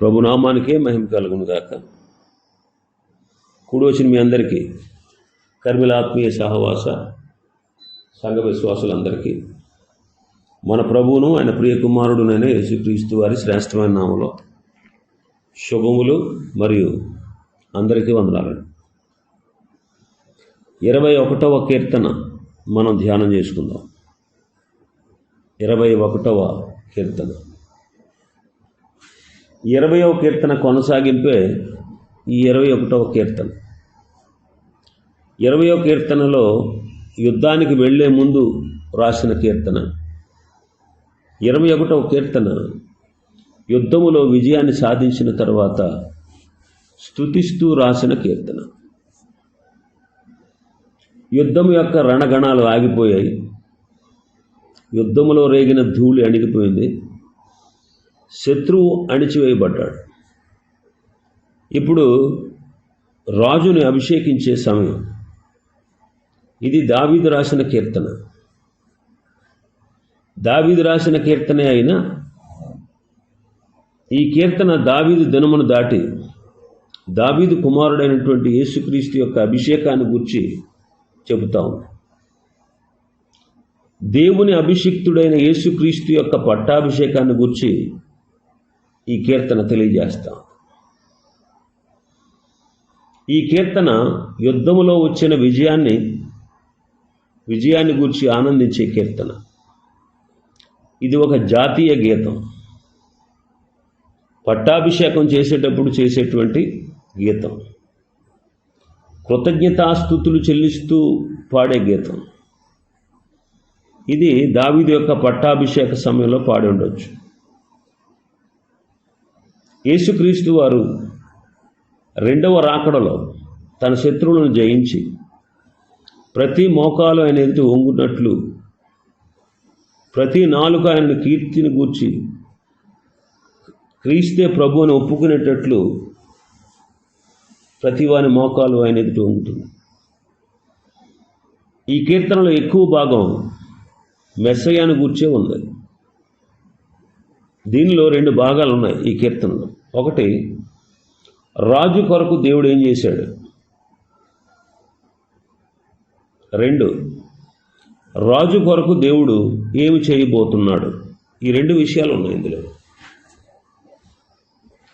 ప్రభునామానికే మహిమ కలుగును గాక. కూడి వచ్చిన మీ అందరికీ కర్మిలాత్మీయ సహవాస సంఘ విశ్వాసులందరికీ మన ప్రభువును ఆయన ప్రియ కుమారుడునైన యేసుక్రీస్తు వారి శ్రేష్టమైన నామలో శుభములు మరియు అందరికీ వందనాలు. ఇరవై ఒకటవ కీర్తన మనం ధ్యానం చేసుకుందాం. ఇరవై ఒకటవ కీర్తన. ఇరవయో కీర్తన కొనసాగింపే ఈ ఇరవై ఒకటవ కీర్తన. ఇరవయో కీర్తనలో యుద్ధానికి వెళ్ళే ముందు రాసిన కీర్తన. ఇరవై ఒకటవ కీర్తన యుద్ధములో విజయాన్ని సాధించిన తర్వాత స్తుతిస్తూ రాసిన కీర్తన. యుద్ధం యొక్క రణగణాలు ఆగిపోయాయి. యుద్ధములో రేగిన ధూళి అణిగిపోయింది. శత్రువు అణిచివేయబడ్డాడు. ఇప్పుడు రాజుని అభిషేకించే సమయం. ఇది దావీదు రాసిన కీర్తన. దావీదు రాసిన కీర్తనే అయినా ఈ కీర్తన దావీదు దినమును దాటి దావీదు కుమారుడైనటువంటి యేసుక్రీస్తు యొక్క అభిషేకాన్ని గురించి చెబుతా ఉంది దేవుని అభిషిక్తుడైన యేసుక్రీస్తు యొక్క పట్టాభిషేకాన్ని గురించి ఈ కీర్తన తెలియజేస్తాం. ఈ కీర్తన యుద్ధములో వచ్చిన విజయాన్ని విజయాన్ని గురించి ఆనందించే కీర్తన. ఇది ఒక జాతీయ గీతం. పట్టాభిషేకం చేసేటప్పుడు చేసేటువంటి గీతం. కృతజ్ఞతాస్థుతులు చెల్లిస్తూ పాడే గీతం. ఇది దావీదు యొక్క పట్టాభిషేక సమయంలో పాడి ఉండొచ్చు. యేసుక్రీస్తు వారు రెండవ రాకడలో తన శత్రువులను జయించి ప్రతి మోకాలు ఆయన ఎదుటి వంగునట్లు ప్రతి నాలుక ఆయన కీర్తిని గూర్చి క్రీస్తే ప్రభు అని ఒప్పుకునేటట్లు ప్రతి వాని మోకాలు ఆయన ఎదుటి వంగుతుంది. ఈ కీర్తనలో ఎక్కువ భాగం మెస్సయాన్ని గూర్చే ఉంది. దీనిలో రెండు భాగాలు ఉన్నాయి ఈ కీర్తనలో. ఒకటి రాజు కొరకు దేవుడు ఏం చేశాడు? రెండు రాజు కొరకు దేవుడు ఏమి చేయబోతున్నాడు? ఈ రెండు విషయాలు ఉన్నాయి ఇందులో.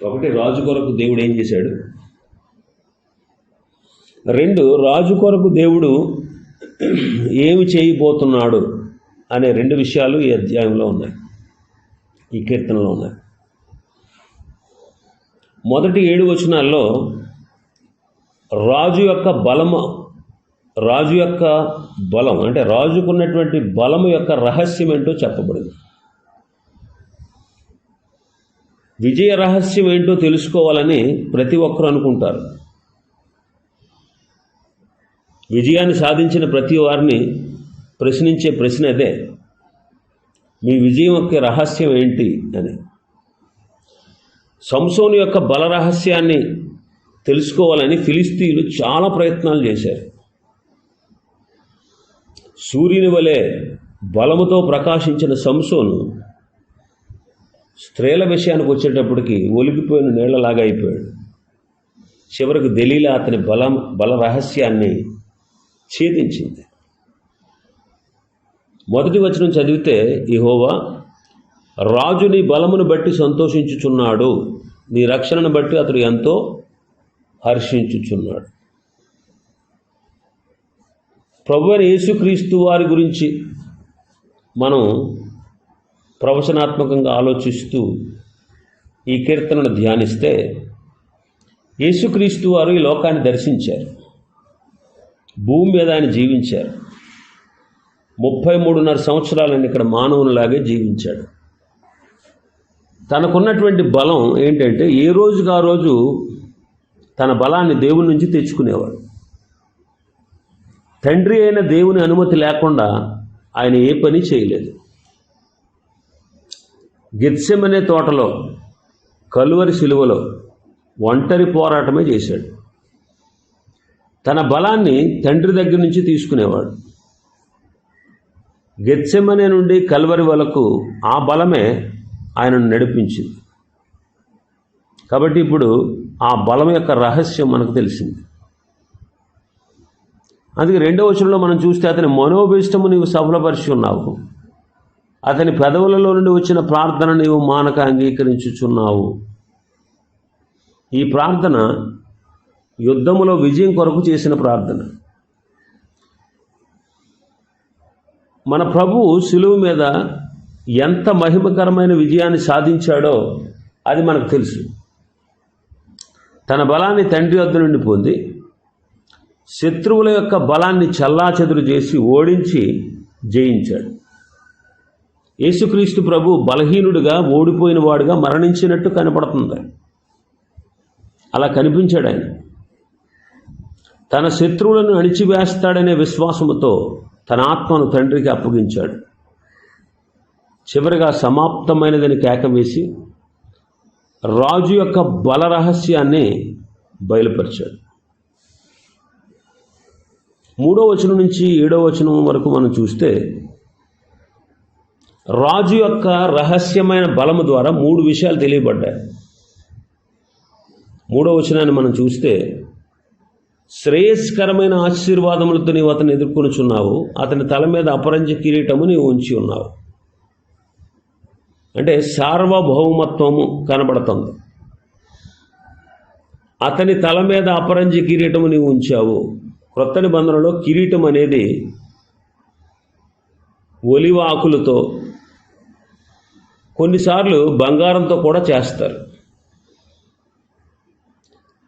ఒకటి రాజు కొరకు దేవుడు ఏం చేశాడు? రెండు రాజు కొరకు దేవుడు ఏమి చేయబోతున్నాడు? అనే రెండు విషయాలు ఈ అధ్యాయంలో ఉన్నాయి. ఈ కీర్తనలో ఉన్నాయి. మొదటి ఏడు వచనాల్లో రాజు యొక్క బలము రాజు యొక్క బలం అంటే రాజుకున్నటువంటి బలము యొక్క రహస్యం ఏంటో చెప్పబడింది. విజయ రహస్యం ఏంటో తెలుసుకోవాలని ప్రతి ఒక్కరు అనుకుంటారు. విజయాన్ని సాధించిన ప్రతి వారిని ప్రశ్నించే ప్రశ్న అదే. మీ విజయం యొక్క రహస్యం ఏంటి అని. సంసోను యొక్క బల రహస్యాన్ని తెలుసుకోవాలని ఫిలిస్తీన్లు చాలా ప్రయత్నాలు చేశారు. సూర్యుని వలె బలముతో ప్రకాశించిన సంసోను స్త్రీల విషయానికి వచ్చేటప్పటికి ఒలిగిపోయిన నీళ్ళలాగా అయిపోయాడు. చివరికి దలీలా అతని బలం బల రహస్యాన్ని ఛేదించింది. మొదటి వచనం చదివితే ఈ హోవా రాజు నీ బలమును బట్టి సంతోషించుచున్నాడు. నీ రక్షణను బట్టి అతడు ఎంతో హర్షించుచున్నాడు. ప్రభు యేసుక్రీస్తు వారి గురించి మనం ప్రవచనాత్మకంగా ఆలోచిస్తూ ఈ కీర్తనను ధ్యానిస్తే యేసుక్రీస్తు వారు ఈ లోకాన్ని దర్శించారు. భూమి మీద ఆయన జీవించారు. ముప్పై మూడున్నర సంవత్సరాలను ఇక్కడ మానవునిలాగే జీవించాడు. తనకున్నటువంటి బలం ఏంటంటే ఏ రోజుకు ఆ రోజు తన బలాన్ని దేవుని నుంచి తెచ్చుకునేవాడు. తండ్రి అయిన దేవుని అనుమతి లేకుండా ఆయన ఏ పని చేయలేదు. గిత్సెమనే తోటలో కలువరి శిలువలో ఒంటరి పోరాటమే చేశాడు. తన బలాన్ని తండ్రి దగ్గర నుంచి తీసుకునేవాడు. గెత్సెమనే నుండి కల్వరి వరకు ఆ బలమే ఆయనను నడిపించింది. కాబట్టి ఇప్పుడు ఆ బలం యొక్క రహస్యం మనకు తెలిసింది. అందుకే రెండవ వచనంలో మనం చూస్తే అతని మనోభీష్టము నీవు సఫలపరిచి ఉన్నావు. అతని పెదవులలో నుండి వచ్చిన ప్రార్థన నీవు మానక అంగీకరించుచున్నావు. ఈ ప్రార్థన యుద్ధములో విజయం కొరకు చేసిన ప్రార్థన. మన ప్రభువు సులువు మీద ఎంత మహిమకరమైన విజయాన్ని సాధించాడో అది మనకు తెలుసు. తన బలాన్ని తండ్రి వద్ద నుండి పొంది శత్రువుల యొక్క బలాన్ని చల్లాచెదురు చేసి ఓడించి జయించాడు. యేసుక్రీస్తు ప్రభు బలహీనుడిగా ఓడిపోయిన వాడుగా మరణించినట్టు కనపడుతుంది. అలా కనిపించాడు ఆయన. తన శత్రువులను అణిచివేస్తాడనే విశ్వాసముతో తన ఆత్మను తండ్రికి అప్పగించాడు. చివరిగా సమాప్తమైనదని కేక వేసి రాజు యొక్క బల రహస్యాన్ని బయలుపరిచాడు. మూడో వచనం నుంచి ఏడో వచనం వరకు మనం చూస్తే రాజు యొక్క రహస్యమైన బలము ద్వారా మూడు విషయాలు తెలియబడ్డాయి. మూడో వచనాన్ని మనం చూస్తే శ్రేయస్కరమైన ఆశీర్వాదములతో నీవు అతను ఎదుర్కొనుచున్నావు అతని తల మీద అపరంజ కిరీటము నీవు ఉంచి ఉన్నావు. అంటే సార్వభౌమత్వము కనబడుతుంది. అతని తల మీద అపరంజి కిరీటము నీవు ఉంచావు. క్రొత్త నిబంధనలో కిరీటం అనేది ఒలివాకులతో కొన్నిసార్లు బంగారంతో కూడా చేస్తారు.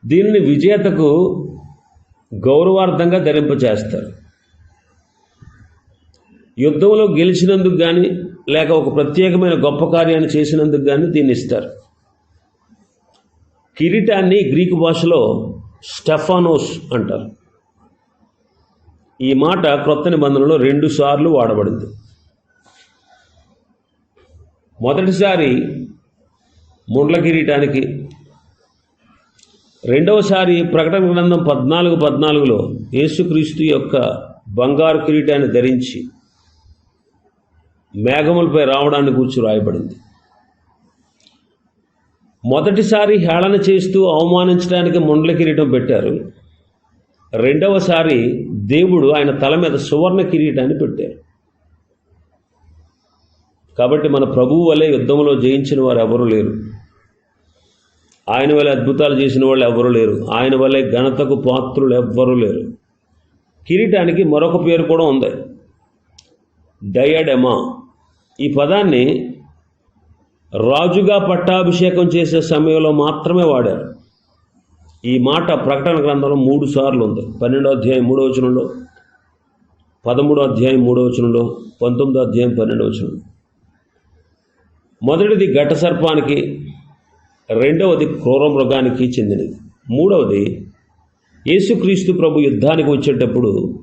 దీనిని విజేతకు గౌరవార్థంగా ధరింపచేస్తారు. యుద్ధంలో గెలిచినందుకు కానీ లేక ఒక ప్రత్యేకమైన గొప్ప కార్యాన్ని చేసినందుకు కానీ దీన్ని ఇస్తారు. కిరీటాన్ని గ్రీకు భాషలో స్టెఫానోస్ అంటారు. ఈ మాట క్రొత్త నిబంధనలో రెండు సార్లు వాడబడింది. మొదటిసారి ముండ్ల కిరీటానికి రెండవసారి ప్రకటన గ్రంథం పద్నాలుగు పద్నాలుగులో యేసుక్రీస్తు యొక్క బంగారు కిరీటాన్ని ధరించి మేఘములపై రావడాన్ని కూర్చు రాయబడింది మొదటిసారి హేళన చేస్తూ అవమానించడానికి ముండ్ల కిరీటం పెట్టారు. రెండవసారి దేవుడు ఆయన తల మీద సువర్ణ కిరీటాన్ని పెట్టారు. కాబట్టి మన ప్రభువు వలె యుద్ధంలో జయించిన వారు ఎవరూ లేరు. ఆయన వల్ల అద్భుతాలు చేసిన వాళ్ళు ఎవరూ లేరు. ఆయన వల్లే ఘనతకు పాత్రులు ఎవ్వరూ లేరు. కిరీటానికి మరొక పేరు కూడా ఉంది. డయాడెమా. ఈ పదాన్ని రాజుగా పట్టాభిషేకం చేసే సమయంలో మాత్రమే వాడారు. ఈ మాట ప్రకటన గ్రంథంలో మూడు సార్లు ఉంది. పన్నెండో అధ్యాయం మూడో వచనంలో పదమూడో అధ్యాయం మూడో వచనంలో పంతొమ్మిదో అధ్యాయం పన్నెండో వచనంలో. మొదటిది ఘట సర్పానికి రెండవది క్రూర మృగానికి చెందినది. మూడవది యేసుక్రీస్తు ప్రభు యుద్ధానికి వచ్చేటప్పుడు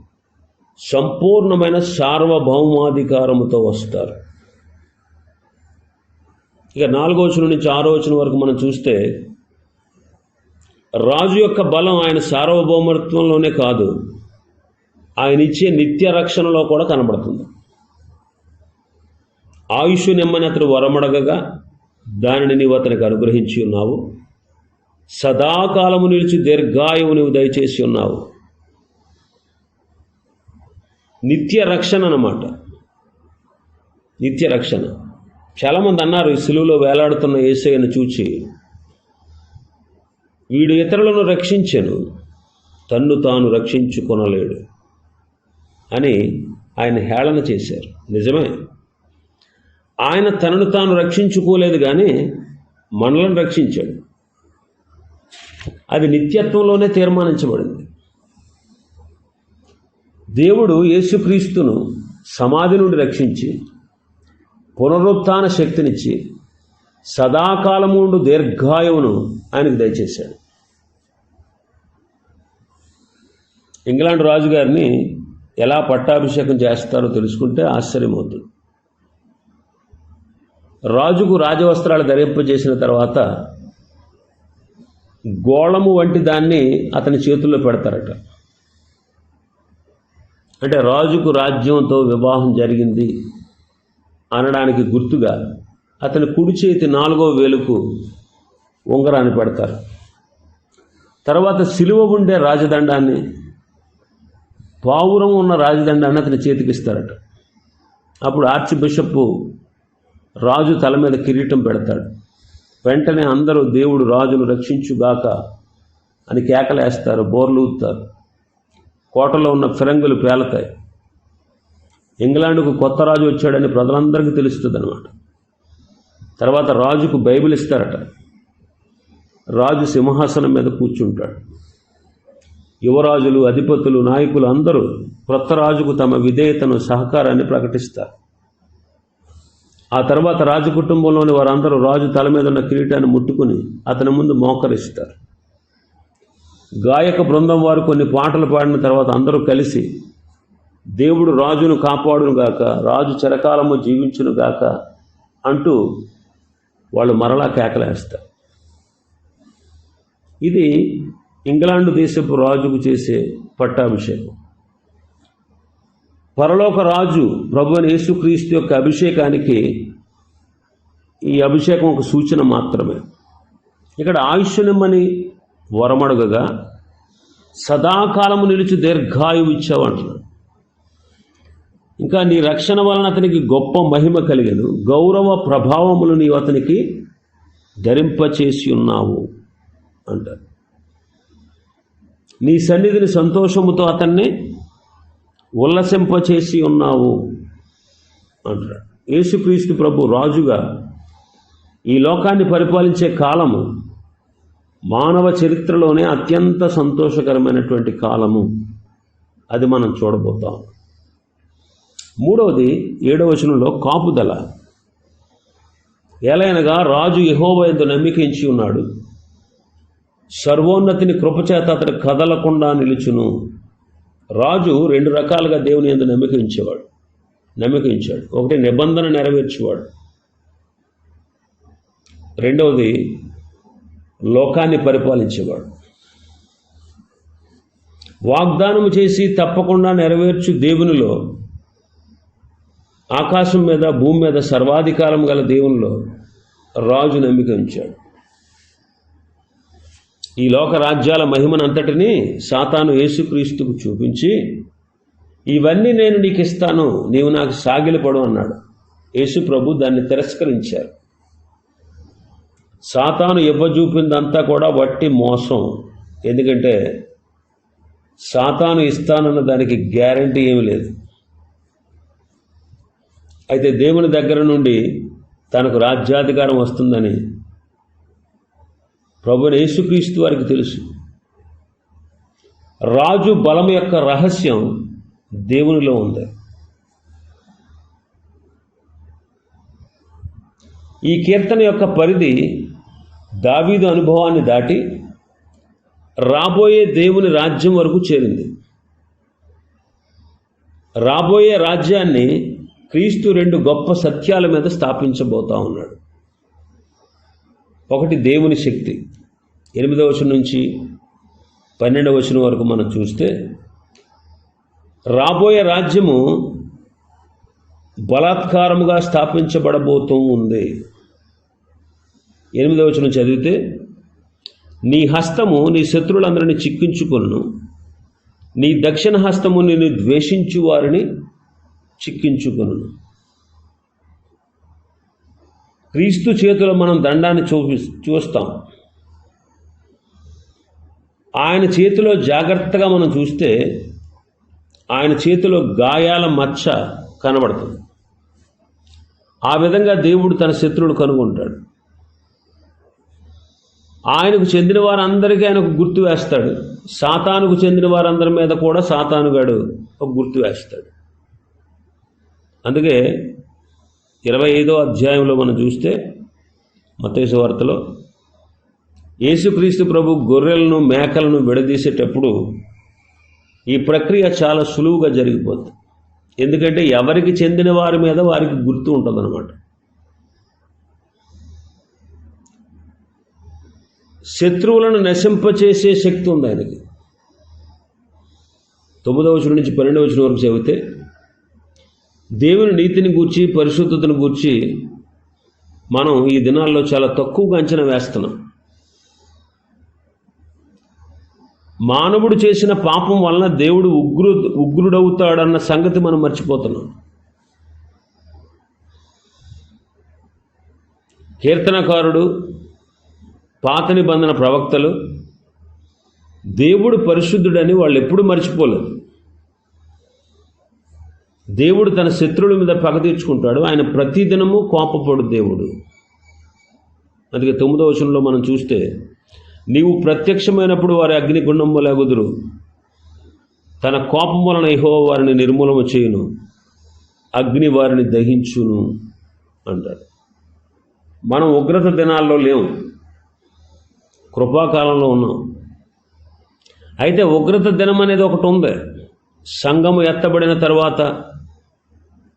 సంపూర్ణమైన సార్వభౌమాధికారముతో వస్తారు. ఇక నాలుగో వచనం నుంచి ఆరో వచనం వరకు మనం చూస్తే రాజు యొక్క బలం ఆయన సార్వభౌమత్వంలోనే కాదు ఆయన ఇచ్చే నిత్య రక్షణలో కూడా కనబడుతుంది. ఆయుష్ నెమ్మని అతడు వరమడగగా దానిని నీవు అతనికి అనుగ్రహించి ఉన్నావు. సదాకాలము నిలిచి దీర్ఘాయువు నీవు దయచేసి ఉన్నావు. నిత్య రక్షణ అన్నమాట. నిత్య రక్షణ. చాలామంది అన్నారు ఈ సిలువలో వేలాడుతున్న ఏసయ్యను చూచి వీడు ఇతరులను రక్షించను తన్ను తాను రక్షించుకొనలేడు అని ఆయన హేళన చేశారు. నిజమే. ఆయన తనను తాను రక్షించుకోలేదు కానీ మనలను రక్షించాడు. అది నిత్యత్వంలోనే తీర్మానించబడింది. దేవుడు యేసుక్రీస్తును సమాధి నుండి రక్షించి పునరుత్థాన శక్తినిచ్చి సదాకాలముండు దీర్ఘాయువును ఆయనకు దయచేశాడు. ఇంగ్లాండ్ రాజుగారిని ఎలా పట్టాభిషేకం చేస్తారో తెలుసుకుంటే ఆశ్చర్యమవుతుంది. రాజుకు రాజవస్త్రాలు ధరింపజేసిన తర్వాత గోళము వంటి దాన్ని అతని చేతుల్లో పెడతారట. అంటే రాజుకు రాజ్యంతో వివాహం జరిగింది. అనడానికి గుర్తుగా అతని కుడి చేతి నాలుగో వేలుకు ఉంగరాన్ని పెడతారు. తర్వాత సిలువ ఉండే రాజదండాన్ని పావురం ఉన్న రాజదండాన్ని అతని చేతికిస్తారట అప్పుడు ఆర్చ్ బిషప్ రాజు తల మీద కిరీటం పెడతాడు. వెంటనే అందరూ దేవుడు రాజును రక్షించుగాక అని కేకలేస్తారు బోర్లూతారు కోటలో ఉన్న ఫిరంగులు పేలతాయి. ఇంగ్లాండ్కు కొత్త రాజు వచ్చాడని ప్రజలందరికీ తెలుస్తుంది అనమాట తర్వాత రాజుకు బైబిల్ ఇస్తారట. రాజు సింహాసనం మీద కూర్చుంటాడు. యువరాజులు అధిపతులు నాయకులు అందరూ క్రొత్త రాజుకు తమ విధేయతను సహకారాన్ని ప్రకటిస్తారు. ఆ తర్వాత రాజు కుటుంబంలోని వారందరూ రాజు తల మీద ఉన్న కిరీటాన్ని ముట్టుకుని అతని ముందు మోకరిస్తారు. గాయక బృందం వారు కొన్ని పాటలు పాడిన తర్వాత అందరూ కలిసి దేవుడు రాజును కాపాడును గాక రాజు చిరకాలము జీవించును గాక అంటూ వాళ్ళు మరలా కేకలేస్తారు. ఇది ఇంగ్లాండ్ దేశపు రాజుకు చేసే పట్టాభిషేకం. పరలోక రాజు ప్రభు యేసుక్రీస్తు యొక్క అభిషేకానికి ఈ అభిషేకం ఒక సూచన మాత్రమే. ఇక్కడ ఆయుష్యనిమ్మని వరమడుగగా సదాకాలము నిలిచి దీర్ఘాయువు ఇచ్చావు అంటున్నాడు. ఇంకా నీ రక్షణ వలన అతనికి గొప్ప మహిమ కలిగను. గౌరవ ప్రభావములు నీవు అతనికి ధరింపచేసి ఉన్నావు అంటారు. నీ సన్నిధిని సంతోషముతో అతన్ని ఉల్లసింపచేసి ఉన్నావు అంటాడు యేసుక్రీస్తు ప్రభు రాజుగా ఈ లోకాన్ని పరిపాలించే కాలము మానవ చరిత్రలోనే అత్యంత సంతోషకరమైనటువంటి కాలము. అది మనం చూడబోతాం. మూడవది ఏడవ వచనంలో కాపుదల. ఎలైనగా రాజు యహోవయందు నమ్మికించి ఉన్నాడు. సర్వోన్నతిని కృపచేత అతడు కదలకుండా నిలుచును. రాజు రెండు రకాలుగా దేవుని ఎందు నమ్మిక ఉంచేవాడు నమ్మిక ఉంచాడు ఒకటి నిబంధన నెరవేర్చేవాడు. రెండవది లోకాన్ని పరిపాలించేవాడు. వాగ్దానం చేసి తప్పకుండా నెరవేర్చు దేవునిలో ఆకాశం మీద భూమి మీద సర్వాధికారం గల దేవునిలో రాజు నమ్మిక ఉంచాడు. ఈ లోక రాజ్యాల మహిమనంతటినీ సాతాను యేసుక్రీస్తుకు చూపించి ఇవన్నీ నేను నీకు ఇస్తాను నీవు నాకు సాగిలపడు అన్నాడు. యేసు ప్రభు దాన్ని తిరస్కరించారు. సాతాను ఇవ్వజూపిందంతా కూడా వట్టి మోసం. ఎందుకంటే సాతాను ఇస్తానన్న దానికి గ్యారంటీ ఏమీ లేదు. అయితే దేవుని దగ్గర నుండి తనకు రాజ్యాధికారం వస్తుందని ప్రభుని యేసుక్రీస్తు వారికి తెలుసు. రాజు బలం యొక్క రహస్యం దేవునిలో ఉంది. ఈ కీర్తన యొక్క పరిధి దావీదు అనుభవాన్ని దాటి రాబోయే దేవుని రాజ్యం వరకు చేరింది. రాబోయే రాజ్యాన్ని క్రీస్తు రెండు గొప్ప సత్యాల మీద స్థాపించబోతా ఉన్నాడు. ఒకటి దేవుని శక్తి. ఎనిమిదవ వచనం నుంచి పన్నెండవ వచనం వరకు మనం చూస్తే రాబోయే రాజ్యము బలాత్కారముగా స్థాపించబడబోతూ ఉంది. ఎనిమిదవ వచనం చదివితే నీ హస్తము నీ శత్రువులందరినీ చిక్కించుకొను నీ దక్షిణ హస్తము నిన్ను ద్వేషించు వారిని చిక్కించుకును. క్రీస్తు చేతిలో మనం దండాన్ని చూపి చూస్తాం. ఆయన చేతిలో జాగ్రత్తగా మనం చూస్తే ఆయన చేతిలో గాయాల మచ్చ కనబడుతుంది. ఆ విధంగా దేవుడు తన శత్రువులు కనుగొంటాడు. ఆయనకు చెందిన వారందరికీ ఆయనకు గుర్తు వేస్తాడు. సాతానుకు చెందిన వారందరి మీద కూడా సాతానుగాడు ఒక గుర్తు వేస్తాడు. అందుకే ఇరవై ఐదో అధ్యాయంలో మనం చూస్తే మతేసు వార్తలో యేసుక్రీస్తు ప్రభు గొర్రెలను మేకలను విడదీసేటప్పుడు ఈ ప్రక్రియ చాలా సులువుగా జరిగిపోతుంది ఎందుకంటే ఎవరికి చెందిన వారి మీద వారికి గుర్తు ఉంటుందన్నమాట. శత్రువులను నశింపచేసే శక్తి ఉంది ఆయనకి. తొమ్మిదవ నుంచి పన్నెండవ వచనం వరకు చదివితే దేవుని నీతిని గూర్చి పరిశుద్ధతను గూర్చి మనం ఈ దినాల్లో చాలా తక్కువగా అంచనా వేస్తున్నాం. మానవుడు చేసిన పాపం వలన దేవుడు ఉగ్రు ఉగ్రుడవుతాడన్న సంగతి మనం మర్చిపోతున్నాం. కీర్తనకారుడు పాత నిబంధన ప్రవక్తలు దేవుడు పరిశుద్ధుడని వాళ్ళు ఎప్పుడు మర్చిపోలేదు. దేవుడు తన శత్రువుల మీద పగ తీర్చుకుంటాడు. ఆయన ప్రతిదినము కోపపడు దేవుడు. అందుకే తొమ్మిదవ వచనంలో మనం చూస్తే నీవు ప్రత్యక్షమైనప్పుడు వారి అగ్నిగుండం కుదురు తన కోపం వలన ఇహో వారిని నిర్మూలన చేయును. అగ్ని వారిని దహించును అంటాడు. మనం ఉగ్రత దినాల్లో లేవు కృపాకాలంలో ఉన్నాం. అయితే ఉగ్రత దినం అనేది ఒకటి ఉంది. సంఘము ఎత్తబడిన తర్వాత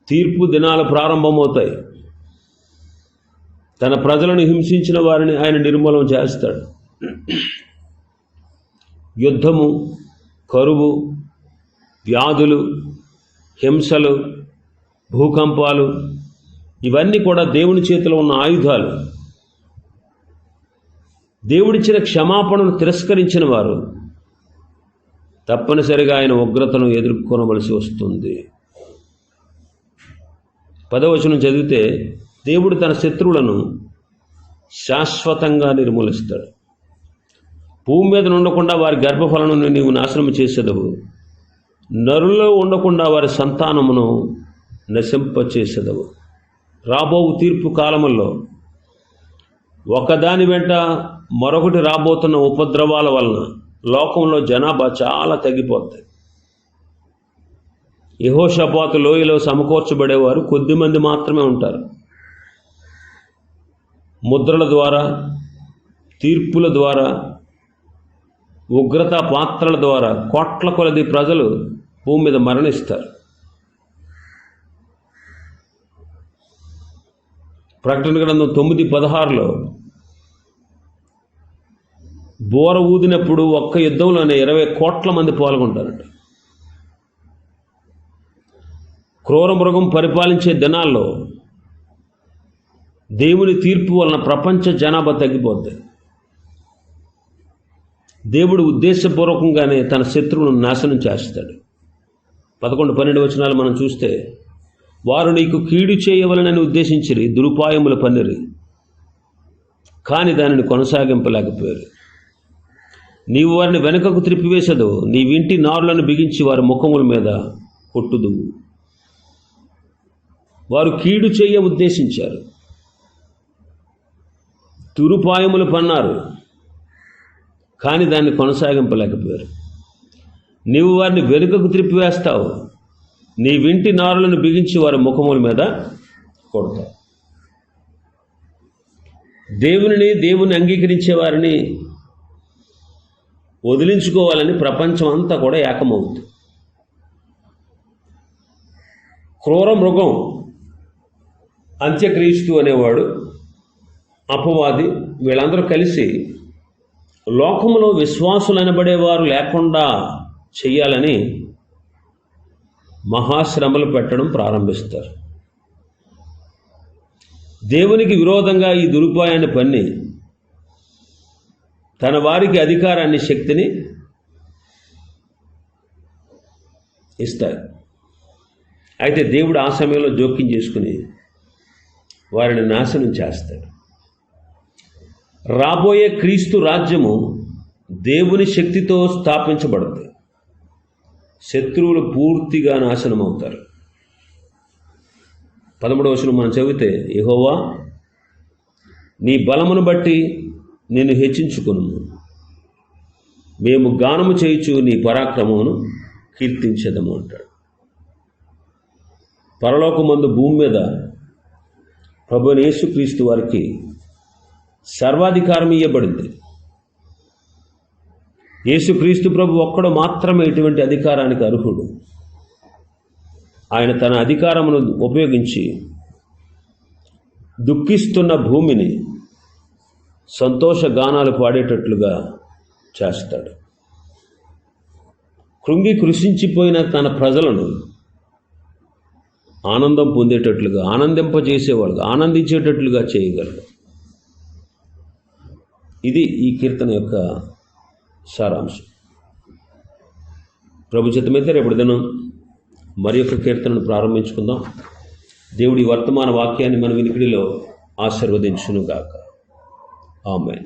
తీర్పు దినాలు ప్రారంభమవుతాయి. తన ప్రజలను హింసించిన వారిని ఆయన నిర్మూలన చేస్తాడు. యుద్ధము కరువు వ్యాధులు హింసలు భూకంపాలు ఇవన్నీ కూడా దేవుని చేతిలో ఉన్న ఆయుధాలు. దేవుడిచ్చిన క్షమాపణను తిరస్కరించిన వారు తప్పనిసరిగా ఆయన ఉగ్రతను ఎదుర్కొనవలసి వస్తుంది. పదవచనం చదివితే దేవుడు తన శత్రువులను శాశ్వతంగా నిర్మూలిస్తాడు. భూమి మీద ఉండకుండా వారి గర్భఫలను నీవు నాశనం చేసేదవు. నరుల్లో ఉండకుండా వారి సంతానమును నశింపచేసేదవు. రాబో తీర్పు కాలముల్లో ఒకదాని వెంట మరొకటి రాబోతున్న ఉపద్రవాల వలన లోకంలో జనాభా చాలా తగ్గిపోతుంది యహోషపాతు లోయలో సమకూర్చబడేవారు కొద్దిమంది మాత్రమే ఉంటారు. ముద్రల ద్వారా తీర్పుల ద్వారా ఉగ్రత పాత్రల ద్వారా కోట్ల కొలది ప్రజలు భూమి మీద మరణిస్తారు. ప్రకటన గ్రంథం తొమ్మిది పదహారులో బోర ఊదినప్పుడు ఒక్క యుద్ధంలోనే ఇరవై కోట్ల మంది పాల్గొంటారంట. క్రూర మృగం పరిపాలించే దినాల్లో దేవుని తీర్పు వలన ప్రపంచ జనాభా తగ్గిపోద్ది. దేవుడు ఉద్దేశపూర్వకంగానే తన శత్రువులను నాశనం చేస్తాడు. పదకొండు పన్నెండు వచనాలు మనం చూస్తే వారు నీకు కీడు చేయవలనని ఉద్దేశించిరి దురుపాయముల పన్నిరి కానీ దానిని కొనసాగింపలేకపోయారు. నీవు వారిని వెనుకకు త్రిప్పివేసదు నీ వింటి నారులను బిగించి వారి ముఖముల మీద కొట్టుదువు. వారు కీడు చేయ ఉద్దేశించారు. తురుపాయములు పన్నారు. కానీ దాన్ని కొనసాగింపలేకపోయారు. నీవు వారిని వెనుకకు త్రిప్పివేస్తావు. నీ వింటి నారులను బిగించి వారి ముఖముల మీద కొడతావు. దేవునిని దేవుని అంగీకరించే వారిని వదిలించుకోవాలని ప్రపంచం అంతా కూడా ఏకమవుతుంది. క్రూర మృగం అంత్యక్రీస్తు అనేవాడు అపవాది వీళ్ళందరూ కలిసి లోకములో విశ్వాసులనబడేవారు లేకుండా చెయ్యాలని మహాశ్రమలు పెట్టడం ప్రారంభిస్తారు. దేవునికి విరోధంగా ఈ దురుపాయాన్ని పన్ని తన వారికి అధికారాన్ని శక్తిని ఇస్తారు అయితే దేవుడు ఆ సమయంలో జోక్యం చేసుకుని వారిని నాశనం చేస్తాడు. రాబోయే క్రీస్తు రాజ్యము దేవుని శక్తితో స్థాపించబడుతుంది. శత్రువులు పూర్తిగా నాశనం అవుతారు పదమూడవ వచనం మనం చదివితే యహోవా నీ బలమును బట్టి నేను హెచ్చించుకును మేము గానము చేయుచు నీ పరాక్రమమును కీర్తించదము అంటాడు. పరలోకమందు భూమి మీద ప్రభు యేసుక్రీస్తు వారికి సర్వాధికారం ఇవ్వబడింది యేసుక్రీస్తు ప్రభు ఒక్కడు మాత్రమే ఇటువంటి అధికారానికి అర్హుడు. ఆయన తన అధికారమును ఉపయోగించి దుఃఖిస్తున్న భూమిని సంతోష గానాలు పాడేటట్లుగా చేస్తాడు. కృంగి కృషించిపోయిన తన ప్రజలను ఆనందం పొందేటట్లుగా ఆనందింపజేసేవాళ్ళుగా ఆనందించేటట్లుగా చేయగలడు. ఇది ఈ కీర్తన యొక్క సారాంశం. ప్రభు చిత్తమైతే రేపటి దినం మరి యొక్క కీర్తనను ప్రారంభించుకుందాం. దేవుడి వర్తమాన వాక్యాన్ని మన వినికిడిలో ఆశీర్వదించునుగాక. ఆమె